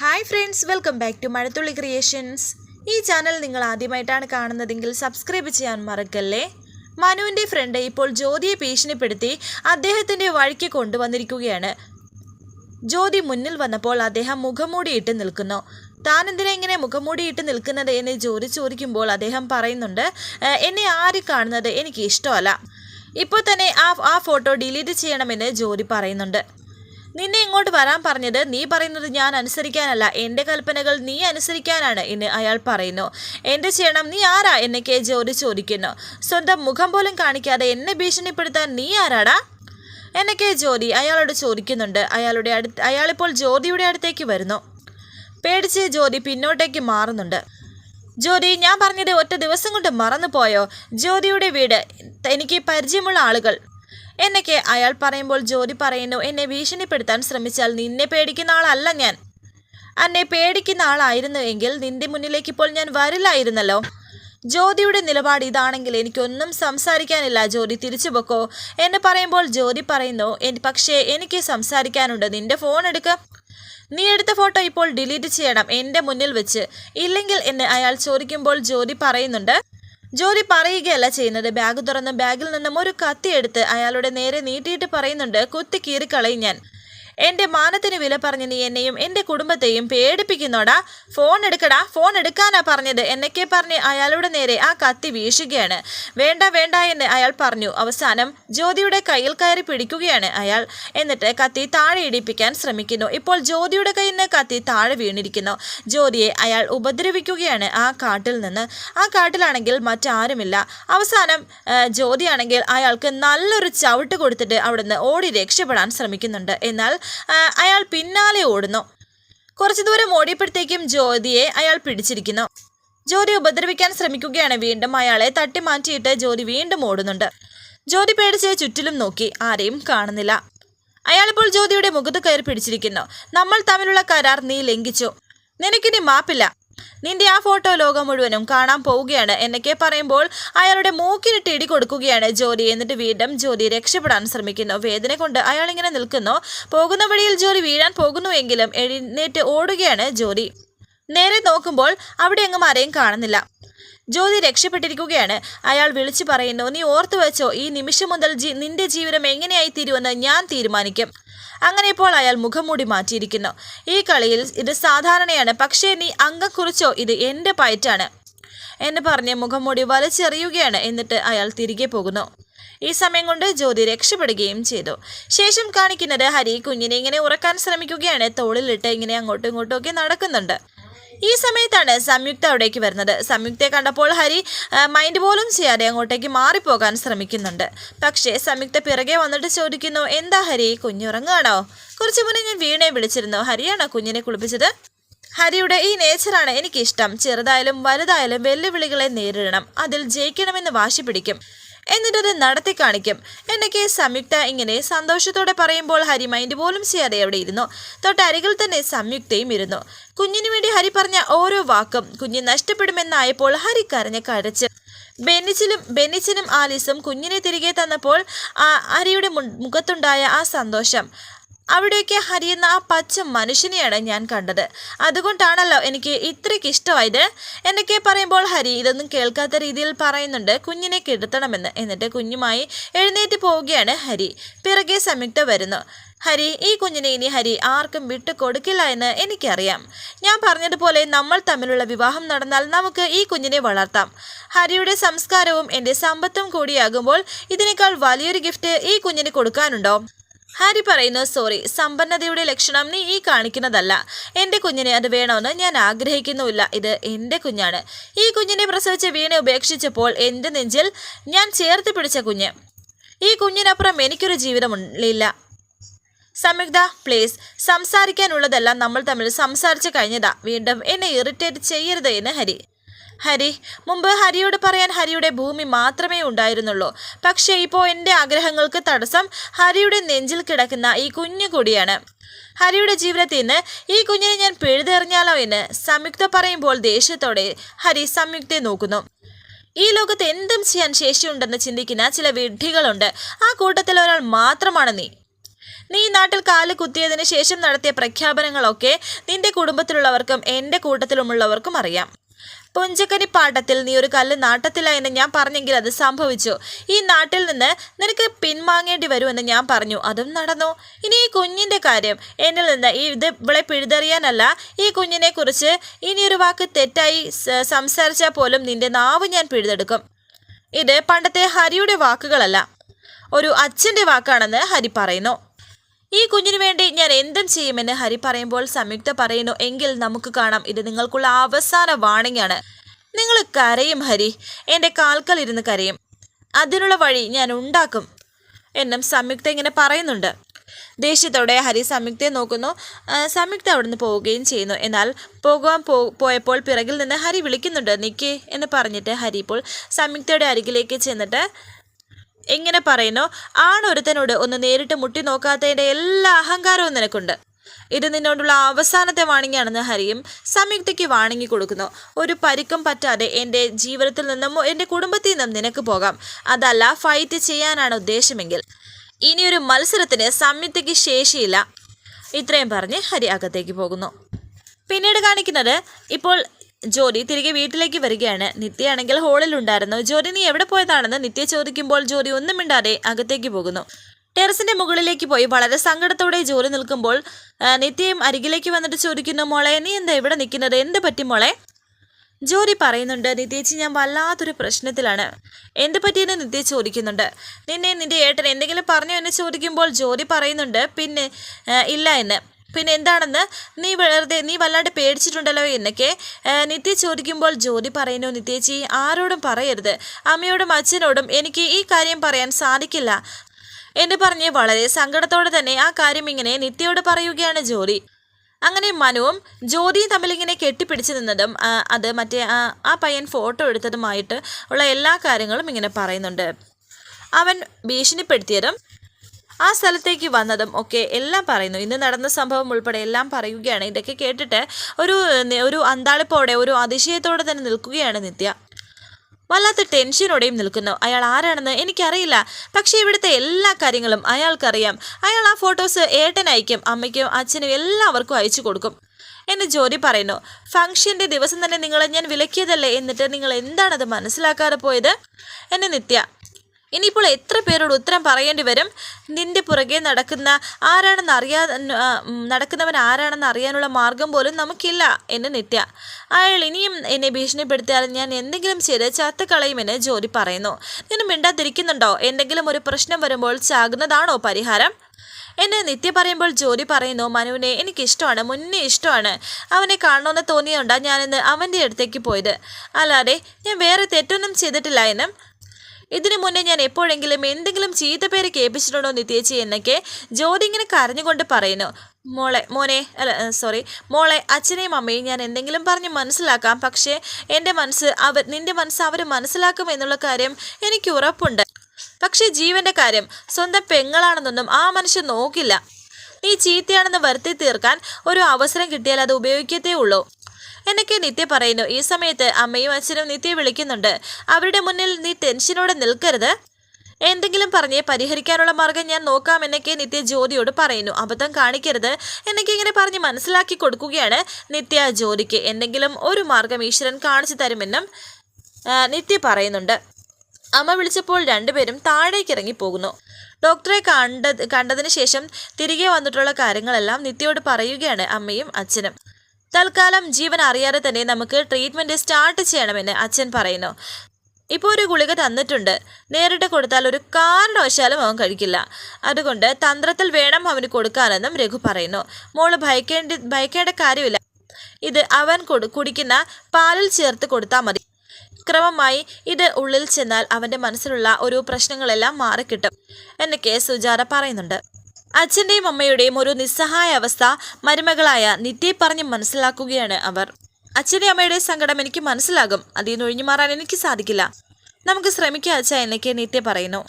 Hi friends welcome back to Mazhathulli creations ഈ channel നിങ്ങൾ ആദ്യമായിട്ടാണ് കാണുന്നതെങ്കിൽ സബ്സ്ക്രൈബ് ചെയ്യാൻ മറക്കല്ലേ? മനുവിന്റെ ഫ്രണ്ട് ഇപ്പോൾ ജ്യോതിയെ ഭീഷണിപ്പെടുത്തി അദ്ദേഹത്തിന്റെ വഴിക്ക് കൊണ്ടുവന്നിരിക്കുകയാണ്. ജ്യോതി മുന്നിൽ വന്നപ്പോൾ അദ്ദേഹം മുഖംമൂടിയിട്ട് നിൽക്കുന്നു. താൻ എന്തിനാ ഇങ്ങനെ മുഖംമൂടിയിട്ട് നിൽക്കുന്നത് എന്ന് ജ്യോതി ചോദിക്കുമ്പോൾ അദ്ദേഹം പറയുന്നുണ്ട് എന്നെ ആര് കാണുന്നത്? എനിക്ക് ഇഷ്ടമല്ല. ഇപ്പോൾ തന്നെ ആ ആ ഫോട്ടോ ഡിലീറ്റ് ചെയ്യണമെന്ന് ജ്യോതി പറയുന്നുണ്ട്. നിന്നെ ഇങ്ങോട്ട് വരാൻ പറഞ്ഞത് നീ പറയുന്നത് ഞാൻ അനുസരിക്കാനല്ല. എന്റെ കൽപ്പനകൾ നീ അനുസരിക്കാനാണ് എന്ന് അയാൾ പറയുന്നു. എന്റെ ചെയ്യണം നീ ആരാ എന്നൊക്കെ ജോലി ചോദിക്കുന്നു. സ്വന്തം മുഖം പോലും കാണിക്കാതെ എന്നെ ഭീഷണിപ്പെടുത്താൻ നീ ആരാടാ? എന്നൊക്കെ ജ്യോതി അയാളോട് ചോദിക്കുന്നുണ്ട്. അയാളുടെ അടുത്ത് അയാളിപ്പോൾ ജ്യോതിയുടെ അടുത്തേക്ക് വരുന്നു. പേടിച്ച് ജ്യോതി പിന്നോട്ടേക്ക് മാറുന്നുണ്ട്. ജ്യോതി ഞാൻ പറഞ്ഞത് ഒറ്റ ദിവസം കൊണ്ട് മറന്നുപോയോ? ജ്യോതിയുടെ വീട് എനിക്ക് പരിചയമുള്ള ആളുകൾ എന്നൊക്കെ അയാൾ പറയുമ്പോൾ ജോലി പറയുന്നു എന്നെ ഭീഷണിപ്പെടുത്താൻ ശ്രമിച്ചാൽ നിന്നെ പേടിക്കുന്ന ആളല്ല ഞാൻ. എന്നെ പേടിക്കുന്ന ആളായിരുന്നു എങ്കിൽ നിന്റെ മുന്നിലേക്ക് ഇപ്പോൾ ഞാൻ വരില്ലായിരുന്നല്ലോ. ജ്യോതിയുടെ നിലപാട് ഇതാണെങ്കിൽ എനിക്കൊന്നും സംസാരിക്കാനില്ല. ജ്യോതി തിരിച്ചു പൊക്കോ. എന്ന് പറയുമ്പോൾ ജ്യോതി പറയുന്നു "എൻ- പക്ഷേ എനിക്ക് സംസാരിക്കാനുണ്ട്. നിന്റെ ഫോൺ എടുക്ക. നീ എടുത്ത ഫോട്ടോ ഇപ്പോൾ ഡിലീറ്റ് ചെയ്യണം. എന്റെ മുന്നിൽ വെച്ച്. ഇല്ലെങ്കിൽ എന്നെ അയാൾ ചോദിക്കുമ്പോൾ ജ്യോതി പറയുന്നുണ്ട് ജ്യോതി പറയുകയല്ല ചെയ്യുന്നത്. ബാഗ് തുറന്ന് ബാഗിൽ നിന്നും ഒരു കത്തിയെടുത്ത് അയാളുടെ നേരെ നീട്ടിയിട്ട് പറയുന്നുണ്ട് കുത്തി കീറിക്കളയും ഞാൻ. എന്റെ മാനത്തിന് വില പറഞ്ഞ് നീ എന്നെയും എന്റെ കുടുംബത്തെയും പേടിപ്പിക്കുന്നോടാ. ഫോൺ എടുക്കടാ ഫോൺ എടുക്കാനാ പറഞ്ഞത് എന്നൊക്കെ പറഞ്ഞ് അയാളുടെ നേരെ ആ കത്തി വീശുകയാണ്. വേണ്ട വേണ്ട എന്ന് അയാൾ പറഞ്ഞു. അവസാനം ജ്യോതിയുടെ കയ്യിൽ കയറി പിടിക്കുകയാണ് അയാൾ. എന്നിട്ട് കത്തി താഴെ ഇടിപ്പിക്കാൻ ശ്രമിക്കുന്നു. ഇപ്പോൾ ജ്യോതിയുടെ കയ്യിൽ നിന്ന് കത്തി താഴെ വീണിരിക്കുന്നു. ജ്യോതിയെ അയാൾ ഉപദ്രവിക്കുകയാണ് ആ കാട്ടിൽ നിന്ന്. ആ കാട്ടിലാണെങ്കിൽ മറ്റാരുമില്ല. അവസാനം ജ്യോതിയാണെങ്കിൽ അയാൾക്ക് നല്ലൊരു ചവിട്ട് കൊടുത്തിട്ട് അവിടുന്ന് ഓടി രക്ഷപ്പെടാൻ ശ്രമിക്കുന്നുണ്ട്. എന്നാൽ അയാൾ പിന്നാലെ ഓടുന്നു. കുറച്ചു ദൂരം ഓടിയപ്പോഴത്തേക്കും ജ്യോതിയെ അയാൾ പിടിച്ചിരിക്കുന്നു. ജ്യോതി ഉപദ്രവിക്കാൻ ശ്രമിക്കുകയാണ്. വീണ്ടും അയാളെ തട്ടി മാറ്റിയിട്ട് ജ്യോതി വീണ്ടും ഓടുന്നുണ്ട്. ജ്യോതി പേടിച്ച് ചുറ്റിലും നോക്കി. ആരെയും കാണുന്നില്ല. അയാളിപ്പോൾ ജ്യോതിയുടെ മുഖത്ത് കയറി പിടിച്ചിരിക്കുന്നു. നമ്മൾ തമ്മിലുള്ള കരാർ നീ ലംഘിച്ചു. നിനക്കിനി മാപ്പില്ല. നിന്റെ ആ ഫോട്ടോ ലോകം മുഴുവനും കാണാൻ പോവുകയാണ്. എന്നൊക്കെ പറയുമ്പോൾ അയാളുടെ മൂക്കിനിട്ട് ഇടി കൊടുക്കുകയാണ് ജോലി എന്നിട്ട് വീണ്ടും ജോലി രക്ഷപ്പെടാൻ ശ്രമിക്കുന്നു. വേദന കൊണ്ട് അയാൾ ഇങ്ങനെ നിൽക്കുന്നു. പോകുന്ന വഴിയിൽ ജോലി വീഴാൻ പോകുന്നുവെങ്കിലും എഴുന്നേറ്റ് ഓടുകയാണ് ജോലി നേരെ നോക്കുമ്പോൾ അവിടെ എങ്ങും ആരെയും കാണുന്നില്ല. ജ്യോതി രക്ഷപ്പെട്ടിരിക്കുകയാണ്. അയാൾ വിളിച്ചു പറയുന്നു നീ ഓർത്തു വെച്ചോ ഈ നിമിഷം മുതൽ ജി നിന്റെ ജീവിതം എങ്ങനെയായി തീരുമെന്ന് ഞാൻ തീരുമാനിക്കും. അങ്ങനെ ഇപ്പോൾ അയാൾ മുഖം മൂടി മാറ്റിയിരിക്കുന്നു. ഈ കളിയിൽ ഇത് സാധാരണയാണ് പക്ഷേ നീ അംഗം കുറിച്ചോ ഇത് എന്റെ പയറ്റാണ് എന്ന് പറഞ്ഞ് മുഖം മൂടി വലിച്ചെറിയുകയാണ്. എന്നിട്ട് അയാൾ തിരികെ പോകുന്നു. ഈ സമയം കൊണ്ട് ജ്യോതി രക്ഷപ്പെടുകയും ചെയ്തു. ശേഷം കാണിക്കുന്നത് ഹരി കുഞ്ഞിനെ ഇങ്ങനെ ഉറക്കാൻ ശ്രമിക്കുകയാണ്. തോളിലിട്ട് ഇങ്ങനെ അങ്ങോട്ടും ഇങ്ങോട്ടും ഒക്കെ നടക്കുന്നുണ്ട്. ഈ സമയത്താണ് സംയുക്ത അവിടേക്ക് വരുന്നത്. സംയുക്തയെ കണ്ടപ്പോൾ ഹരി മൈൻഡ് പോലും ചെയ്യാതെ അങ്ങോട്ടേക്ക് മാറിപ്പോകാൻ ശ്രമിക്കുന്നുണ്ട്. പക്ഷേ സംയുക്ത പിറകെ വന്നിട്ട് ചോദിക്കുന്നു എന്താ ഹരി കുഞ്ഞുറങ്ങാണോ കുറച്ചു മുന്നേ ഞാൻ വീണയെ വിളിച്ചിരുന്നു. ഹരിയാണോ കുഞ്ഞിനെ കുളിപ്പിച്ചത്? ഹരിയുടെ ഈ നേച്ചറാണ് എനിക്കിഷ്ടം. ചെറുതായാലും വലുതായാലും വെല്ലുവിളികളെ നേരിടണം. അതിൽ ജയിക്കണമെന്ന് വാശി പിടിക്കും. എന്നിട്ടത് നടത്തി കാണിക്കും. എന്നൊക്കെ സംയുക്ത ഇങ്ങനെ സന്തോഷത്തോടെ പറയുമ്പോൾ ഹരി മൈൻഡ് പോലും ചെയ്യാതെ അവിടെ ഇരുന്നു. തൊട്ടരികിൽ തന്നെ സംയുക്തയും ഇരുന്നു. കുഞ്ഞിന് വേണ്ടി ഹരി പറഞ്ഞ ഓരോ വാക്കും കുഞ്ഞ് നഷ്ടപ്പെടുമെന്നായപ്പോൾ ഹരി കരഞ്ഞ് കരച്ച്. ബെന്നിച്ചിലും ബെന്നിച്ചിനും ആലീസും കുഞ്ഞിനെ തിരികെ തന്നപ്പോൾ ഹരിയുടെ മുഖത്തുണ്ടായ ആ സന്തോഷം. അവിടെയൊക്കെ ഹരിയുന്ന ആ പച്ച മനുഷ്യനെയാണ് ഞാൻ കണ്ടത്. അതുകൊണ്ടാണല്ലോ എനിക്ക് ഇത്രയ്ക്ക് ഇഷ്ടമായത്. എന്നൊക്കെ പറയുമ്പോൾ ഹരി ഇതൊന്നും കേൾക്കാത്ത രീതിയിൽ പറയുന്നുണ്ട്. കുഞ്ഞിനെ കിടത്തണമെന്ന്. എന്നിട്ട് കുഞ്ഞുമായി എഴുന്നേറ്റ് പോവുകയാണ് ഹരി. പിറകെ സംയുക്ത വരുന്നു. ഹരി ഈ കുഞ്ഞിനെ ഇനി ഹരി ആർക്കും വിട്ടു കൊടുക്കില്ല എന്ന് എനിക്കറിയാം. ഞാൻ പറഞ്ഞതുപോലെ നമ്മൾ തമ്മിലുള്ള വിവാഹം നടന്നാൽ നമുക്ക് ഈ കുഞ്ഞിനെ വളർത്താം. ഹരിയുടെ സംസ്കാരവും എന്റെ സമ്പത്തും കൂടിയാകുമ്പോൾ ഇതിനേക്കാൾ വലിയൊരു ഗിഫ്റ്റ് ഈ കുഞ്ഞിന് കൊടുക്കാനുണ്ടോ? ഹാരി പറയുന്നു സോറി സമ്പന്നതയുടെ ലക്ഷണം നീ ഈ കാണിക്കുന്നതല്ല. എന്റെ കുഞ്ഞിനെ അത് വേണമെന്ന് ഞാൻ ആഗ്രഹിക്കുന്നുമില്ല. ഇത് എന്റെ കുഞ്ഞാണ്. ഈ കുഞ്ഞിനെ പ്രസവിച്ച വീണെ ഉപേക്ഷിച്ചപ്പോൾ എന്റെ നെഞ്ചിൽ ഞാൻ ചേർത്ത് പിടിച്ച കുഞ്ഞ്. ഈ കുഞ്ഞിനപ്പുറം എനിക്കൊരു ജീവിതമില്ല. സംയുക്ത പ്ലീസ് സംസാരിക്കാനുള്ളതെല്ലാം നമ്മൾ തമ്മിൽ സംസാരിച്ച് കഴിഞ്ഞതാ. വീണ്ടും എന്നെ ഇറിറ്റേറ്റ് ചെയ്യരുത് എന്ന് ഹരി. ഹരി മുമ്പ് ഹരിയോട് പറയാൻ ഹരിയുടെ ഭൂമി മാത്രമേ ഉണ്ടായിരുന്നുള്ളൂ. പക്ഷേ ഇപ്പോൾ എന്റെ ആഗ്രഹങ്ങൾക്ക് തടസ്സം ഹരിയുടെ നെഞ്ചിൽ കിടക്കുന്ന ഈ കുഞ്ഞു കൂടിയാണ്. ഹരിയുടെ ജീവിതത്തിൽ നിന്ന് ഈ കുഞ്ഞിനെ ഞാൻ പിഴുതെറിഞ്ഞാലോ എന്ന് സംയുക്ത പറയുമ്പോൾ ദേഷ്യത്തോടെ ഹരി സംയുക്തയെ നോക്കുന്നു. ഈ ലോകത്ത് എന്തും ചെയ്യാൻ ശേഷിയുണ്ടെന്ന് ചിന്തിക്കുന്ന ചില വിഡ്ഢികളുണ്ട്. ആ കൂട്ടത്തിൽ ഒരാൾ മാത്രമാണ് നീ. നീ നാട്ടിൽ കാൽ കുത്തിയതിന് ശേഷം നടത്തിയ പ്രഖ്യാപനങ്ങളൊക്കെ നിന്റെ കുടുംബത്തിലുള്ളവർക്കും എന്റെ കൂട്ടത്തിലുമുള്ളവർക്കും അറിയാം. പുഞ്ചക്കരി പാട്ടത്തിൽ നീ ഒരു കല്ല് നാട്ടത്തില്ല എന്ന് ഞാൻ പറഞ്ഞെങ്കിൽ അത് സംഭവിച്ചു. ഈ നാട്ടിൽ നിന്ന് നിനക്ക് പിൻവാങ്ങേണ്ടി വരുമെന്ന് ഞാൻ പറഞ്ഞു. അതും നടന്നു. ഇനി ഈ കുഞ്ഞിന്റെ കാര്യം. എന്നിൽ നിന്ന് ഈ ഇത് ഇവളെ പിഴുതെറിയാനല്ല. ഈ കുഞ്ഞിനെ കുറിച്ച് ഇനിയൊരു വാക്ക് തെറ്റായി സംസാരിച്ചാൽ പോലും നിന്റെ നാവ് ഞാൻ പിഴുതെടുക്കും. ഇത് പണ്ടത്തെ ഹരിയുടെ വാക്കുകളല്ല. ഒരു അച്ഛന്റെ വാക്കാണെന്ന് ഹരി പറയുന്നു. ഈ കുഞ്ഞിനു വേണ്ടി ഞാൻ എന്തും ചെയ്യുമെന്ന് ഹരി പറയുമ്പോൾ സംയുക്ത പറയുന്നു എങ്കിൽ നമുക്ക് കാണാം. ഇത് നിങ്ങൾക്കുള്ള അവസാന വാണിംഗ് ആണ്. നിങ്ങൾ കരയും ഹരി. എന്റെ കാൽക്കൽ ഇരുന്ന് കരയും. അതിനുള്ള വഴി ഞാൻ ഉണ്ടാക്കും എന്നും സംയുക്ത ഇങ്ങനെ പറയുന്നുണ്ട്. ദേഷ്യത്തോടെ ഹരി സംയുക്തയെ നോക്കുന്നു. സംയുക്ത അവിടുന്ന് പോവുകയും ചെയ്യുന്നു. എന്നാൽ പോകുവാൻ പോ പോയപ്പോൾ പിറകിൽ നിന്ന് ഹരി വിളിക്കുന്നുണ്ട്. നിക്കേ എന്ന് പറഞ്ഞിട്ട് ഹരി ഇപ്പോൾ സംയുക്തയുടെ അരികിലേക്ക് ചെന്നിട്ട് ഇങ്ങനെ പറയുന്നു? ആണൊരുത്തനോട് ഒന്ന് നേരിട്ട് മുട്ടി നോക്കാത്തതിന്റെ എല്ലാ അഹങ്കാരവും നിനക്കുണ്ട്. ഇത് നിന്നോടുള്ള അവസാനത്തെ വാണിംഗാണെന്ന് ഹരിയും സംയുക്തയ്ക്ക് വാണിംഗ് കൊടുക്കുന്നു. ഒരു പരിക്കും പറ്റാതെ എന്റെ ജീവിതത്തിൽ നിന്നും എന്റെ കുടുംബത്തിൽ നിന്നും നിനക്ക് പോകാം. അതല്ല ഫൈറ്റ് ചെയ്യാനാണ് ഉദ്ദേശമെങ്കിൽ. ഇനിയൊരു മത്സരത്തിന് സംയുക്തയ്ക്ക് ശേഷിയില്ല. ഇത്രയും പറഞ്ഞ് ഹരി അകത്തേക്ക് പോകുന്നു. പിന്നീട് കാണിക്കുന്നത് ഇപ്പോൾ ജോലി തിരികെ വീട്ടിലേക്ക് വരികയാണ്. നിത്യയാണെങ്കിൽ ഹോളിലുണ്ടായിരുന്നു. ജോലി നീ എവിടെ പോയതാണെന്ന് നിത്യ ചോദിക്കുമ്പോൾ ജോലി ഒന്നും മിണ്ടാതെ അകത്തേക്ക് പോകുന്നു. ടെറസിന്റെ മുകളിലേക്ക് പോയി വളരെ സങ്കടത്തോടെ ജോലി നിൽക്കുമ്പോൾ നിത്യയും അരികിലേക്ക് വന്നിട്ട് ചോദിക്കുന്നു മോളെ നീ എന്താ ഇവിടെ നിൽക്കുന്നത്? എന്ത് പറ്റി മോളെ? ജോലി പറയുന്നുണ്ട് നിത്യേച്ചി ഞാൻ വല്ലാത്തൊരു പ്രശ്നത്തിലാണ്. എന്ത് പറ്റിയെന്ന് നിത്യ ചോദിക്കുന്നുണ്ട്. നിന്നെ നിന്റെ ഏട്ടൻ എന്തെങ്കിലും പറഞ്ഞു എന്ന് ചോദിക്കുമ്പോൾ ജോലി പറയുന്നുണ്ട് പിന്നെ ഇല്ല എന്ന്. പിന്നെ എന്താണെന്ന് നീ വെറുതെ നീ വല്ലാണ്ട് പേടിച്ചിട്ടുണ്ടല്ലോ എന്നൊക്കെ നിത്യ ചോദിക്കുമ്പോൾ ജോലി പറയുന്നു നിത്യേച്ചി ആരോടും പറയരുത്. അമ്മയോടും അച്ഛനോടും എനിക്ക് ഈ കാര്യം പറയാൻ സാധിക്കില്ല എന്ന് പറഞ്ഞ് വളരെ സങ്കടത്തോടെ തന്നെ ആ കാര്യം ഇങ്ങനെ നിത്യയോട് പറയുകയാണ് ജോലി. അങ്ങനെ മനുവും ജ്യോതിയും തമ്മിലിങ്ങനെ കെട്ടിപ്പിടിച്ച് നിന്നതും അത് മറ്റേ ആ പയ്യൻ ഫോട്ടോ എടുത്തതുമായിട്ട് ഉള്ള എല്ലാ കാര്യങ്ങളും ഇങ്ങനെ പറയുന്നുണ്ട്. അവൻ ഭീഷണിപ്പെടുത്തിയതും ആ സ്ഥലത്തേക്ക് വന്നതും ഒക്കെ എല്ലാം പറയുന്നു. ഇന്ന് നടന്ന സംഭവം ഉൾപ്പെടെ എല്ലാം പറയുകയാണ്. ഇതൊക്കെ കേട്ടിട്ട് ഒരു ഒരു അന്താളിപ്പോടെ ഒരു അതിശയത്തോടെ തന്നെ നിൽക്കുകയാണ് നിത്യ. വല്ലാത്ത ടെൻഷനോടെയും നിൽക്കുന്നു. അയാൾ ആരാണെന്ന് എനിക്കറിയില്ല. പക്ഷേ ഇവിടുത്തെ എല്ലാ കാര്യങ്ങളും അയാൾക്കറിയാം. അയാൾ ആ ഫോട്ടോസ് ഏട്ടൻ അയക്കും. അമ്മയ്ക്കും അച്ഛനും എല്ലാവർക്കും അയച്ചു കൊടുക്കും എന്ന് ജോലി പറയുന്നു. ഫംഗ്ഷന്റെ ദിവസം തന്നെ നിങ്ങളെ ഞാൻ വിലക്കിയതല്ലേ? എന്നിട്ട് നിങ്ങൾ എന്താണത് മനസ്സിലാക്കാതെ പോയത്? എന്നെ നിത്യ. ഇനിയിപ്പോൾ എത്ര പേരോട് ഉത്തരം പറയേണ്ടി വരും? നിന്റെ പുറകെ നടക്കുന്ന ആരാണെന്ന് അറിയാ നടക്കുന്നവൻ ആരാണെന്ന് അറിയാനുള്ള മാർഗം പോലും നമുക്കില്ല എന്ന് നിത്യ. അയാൾ ഇനിയും എന്നെ ഭീഷണിപ്പെടുത്തിയാൽ ഞാൻ എന്തെങ്കിലും ചെയ്ത് ചത്ത് കളയുമെന്ന് ജോലി പറയുന്നു. ഞാൻ മിണ്ടാതിരിക്കുന്നുണ്ടോ? എന്തെങ്കിലും ഒരു പ്രശ്നം വരുമ്പോൾ ചാകുന്നതാണോ പരിഹാരം? എന്നെ നിത്യ പറയുമ്പോൾ ജോലി പറയുന്നു മനുവിനെ എനിക്കിഷ്ടമാണ് മുന്നേ ഇഷ്ടമാണ്. അവനെ കാണണമെന്ന് തോന്നിയോണ്ടാണ് ഞാനിന്ന് അവന്റെ അടുത്തേക്ക് പോയത്. അല്ലാതെ ഞാൻ വേറെ തെറ്റൊന്നും ചെയ്തിട്ടില്ല എന്നും ഇതിനു മുന്നേ ഞാൻ എപ്പോഴെങ്കിലും എന്തെങ്കിലും ചീത്ത പേര് കേൾപ്പിച്ചിട്ടുണ്ടോ നിത്യേച്ചി എന്നൊക്കെ ജ്യോതി ഇങ്ങനെ കരഞ്ഞുകൊണ്ട് പറയുന്നു. മോളെ മോനെ അല്ല സോറി മോളെ അച്ഛനെയും അമ്മയും ഞാൻ എന്തെങ്കിലും പറഞ്ഞ് മനസ്സിലാക്കാം. പക്ഷേ എന്റെ മനസ്സ് അവർ നിന്റെ മനസ്സ് അവർ മനസ്സിലാക്കും എന്നുള്ള കാര്യം എനിക്ക് ഉറപ്പുണ്ട്. പക്ഷേ ജീവന്റെ കാര്യം സ്വന്തം പെങ്ങളാണെന്നൊന്നും ആ മനുഷ്യൻ നോക്കില്ല. നീ ചീത്തയാണെന്ന് വരുത്തി തീർക്കാൻ ഒരു അവസരം കിട്ടിയാൽ അത് ഉപയോഗിക്കത്തേ ഉള്ളൂ. എന്നൊക്കെ നിത്യ പറയുന്നു. ഈ സമയത്ത് അമ്മയും അച്ഛനും നിത്യ വിളിക്കുന്നുണ്ട്. അവരുടെ മുന്നിൽ നീ ടെൻഷനോടെ നിൽക്കരുത്. എന്തെങ്കിലും പറഞ്ഞ് പരിഹരിക്കാനുള്ള മാർഗം ഞാൻ നോക്കാം എന്നൊക്കെ നിത്യ ജ്യോതിയോട് പറയുന്നു. അബദ്ധം കാണിക്കരുത് എന്നൊക്കെ ഇങ്ങനെ പറഞ്ഞ് മനസ്സിലാക്കി കൊടുക്കുകയാണ് നിത്യ ജ്യോതിക്ക്. എന്തെങ്കിലും ഒരു മാർഗം ഈശ്വരൻ കാണിച്ചു തരുമെന്നും നിത്യ പറയുന്നുണ്ട്. അമ്മ വിളിച്ചപ്പോൾ രണ്ടുപേരും താഴേക്ക് ഇറങ്ങി പോകുന്നു ഡോക്ടറെ കണ്ട കണ്ടതിന് ശേഷം തിരികെ വന്നിട്ടുള്ള കാര്യങ്ങളെല്ലാം നിത്യയോട് പറയുകയാണ് അമ്മയും അച്ഛനും. തൽക്കാലം ജീവൻ അറിയാതെ തന്നെ നമുക്ക് ട്രീറ്റ്മെന്റ് സ്റ്റാർട്ട് ചെയ്യണമെന്ന് അച്ഛൻ പറയുന്നു. ഇപ്പോൾ ഒരു ഗുളിക തന്നിട്ടുണ്ട്. നേരിട്ട് കൊടുത്താൽ ഒരു കാരണവശാലും അവൻ കഴിക്കില്ല. അതുകൊണ്ട് തന്ത്രത്തിൽ വേണം അവന് കൊടുക്കാനെന്നും രഘു പറയുന്നു. മോൾ ഭയക്കേണ്ടി ഭയക്കേണ്ട കാര്യമില്ല. ഇത് അവൻ കുടിക്കുന്ന പാലിൽ ചേർത്ത് കൊടുത്താൽ മതി. ക്രമമായി ഇത് ഉള്ളിൽ ചെന്നാൽ അവന്റെ മനസ്സിലുള്ള ഒരു പ്രശ്നങ്ങളെല്ലാം മാറിക്കിട്ടും. എന്നൊക്കെ സുജാത പറയുന്നുണ്ട്. അച്ഛന്റെയും അമ്മയുടെയും ഒരു നിസ്സഹായ അവസ്ഥ മരുമകളായ നിത്യയെ പറഞ്ഞ് മനസ്സിലാക്കുകയാണ് അവർ. അച്ഛന്റെ അമ്മയുടെ സങ്കടം എനിക്ക് മനസ്സിലാകും. അതിൽ നിന്ന് ഒഴിഞ്ഞു മാറാൻ എനിക്ക് സാധിക്കില്ല. നമുക്ക് ശ്രമിക്കുക അച്ഛ എന്നൊക്കെ നിത്യ പറയുന്നു.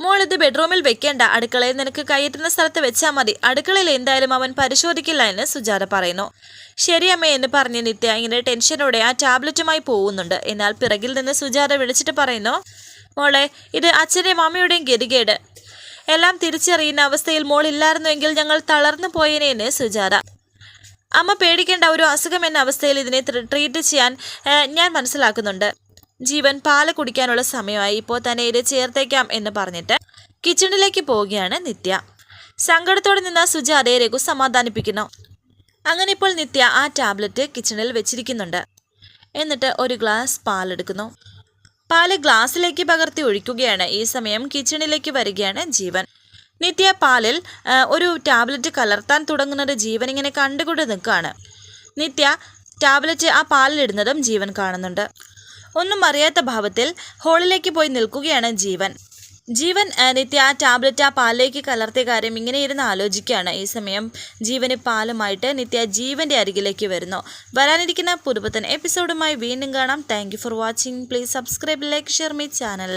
മോൾ ഇത് ബെഡ്റൂമിൽ വെക്കേണ്ട. അടുക്കളയിൽ നിനക്ക് കയ്യേറ്റുന്ന സ്ഥലത്ത് വെച്ചാൽ മതി. അടുക്കളയിൽ എന്തായാലും അവൻ പരിശോധിക്കില്ല എന്ന് സുജാത പറയുന്നു. ശരി അമ്മ എന്ന് പറഞ്ഞ് നിത്യ ഇങ്ങനെ ടെൻഷനോടെ ആ ടാബ്ലറ്റുമായി പോകുന്നുണ്ട്. എന്നാൽ പിറകിൽ നിന്ന് സുജാത വിളിച്ചിട്ട് പറയുന്നു മോളെ ഇത് അച്ഛന്റെയും അമ്മയുടെയും ഗതികേട്. എല്ലാം തിരിച്ചറിയുന്ന അവസ്ഥയിൽ മോൾ ഇല്ലായിരുന്നുവെങ്കിൽ ഞങ്ങൾ തളർന്നു പോയേനേന്ന് സുജാത. അമ്മ പേടിക്കേണ്ട ഒരു അസുഖം എന്ന അവസ്ഥയിൽ ഇതിനെ ട്രീറ്റ് ചെയ്യാൻ ഞാൻ മനസ്സിലാക്കുന്നുണ്ട്. ജീവൻ പാൽ കുടിക്കാനുള്ള സമയമായി. ഇപ്പോൾ തന്നെ ഇത് ചേർത്തേക്കാം എന്ന് പറഞ്ഞിട്ട് കിച്ചണിലേക്ക് പോവുകയാണ് നിത്യ. സങ്കടത്തോടെ നിന്ന സുജാതയെ രഘു സമാധാനിപ്പിക്കുന്നു. അങ്ങനെ ഇപ്പോൾ നിത്യ ആ ടാബ്ലറ്റ് കിച്ചണിൽ വെച്ചിരിക്കുന്നുണ്ട്. എന്നിട്ട് ഒരു ഗ്ലാസ് പാലെടുക്കുന്നു. പാൽ ഗ്ലാസ്സിലേക്ക് പകർത്തി ഒഴിക്കുകയാണ്. ഈ സമയം കിച്ചണിലേക്ക് വരികയാണ് ജീവൻ. നിത്യ പാലിൽ ഒരു ടാബ്ലറ്റ് കലർത്താൻ തുടങ്ങുന്നത് ജീവൻ ഇങ്ങനെ കണ്ടുകൊണ്ട് നിൽക്കുകയാണ്. നിത്യ ടാബ്ലറ്റ് ആ പാലിലിടുന്നതും ജീവൻ കാണുന്നുണ്ട്. ഒന്നും അറിയാത്ത ഭാവത്തിൽ ഹോളിലേക്ക് പോയി നിൽക്കുകയാണ് ജീവൻ. ജീവൻ നിത്യ ആ ടാബ്ലറ്റ് ആ പാലിലേക്ക് കലർത്തിയ കാര്യം ഇങ്ങനെ ഇരുന്ന് ആലോചിക്കുകയാണ്. ഈ സമയം ജീവന് പാലുമായിട്ട് നിത്യ ജീവന്റെ അരികിലേക്ക് വരുന്നു. വരാനിരിക്കുന്ന പുതുപത്തൻ എപ്പിസോഡുമായി വീണ്ടും കാണാം. Thank for watching please subscribe like share my channel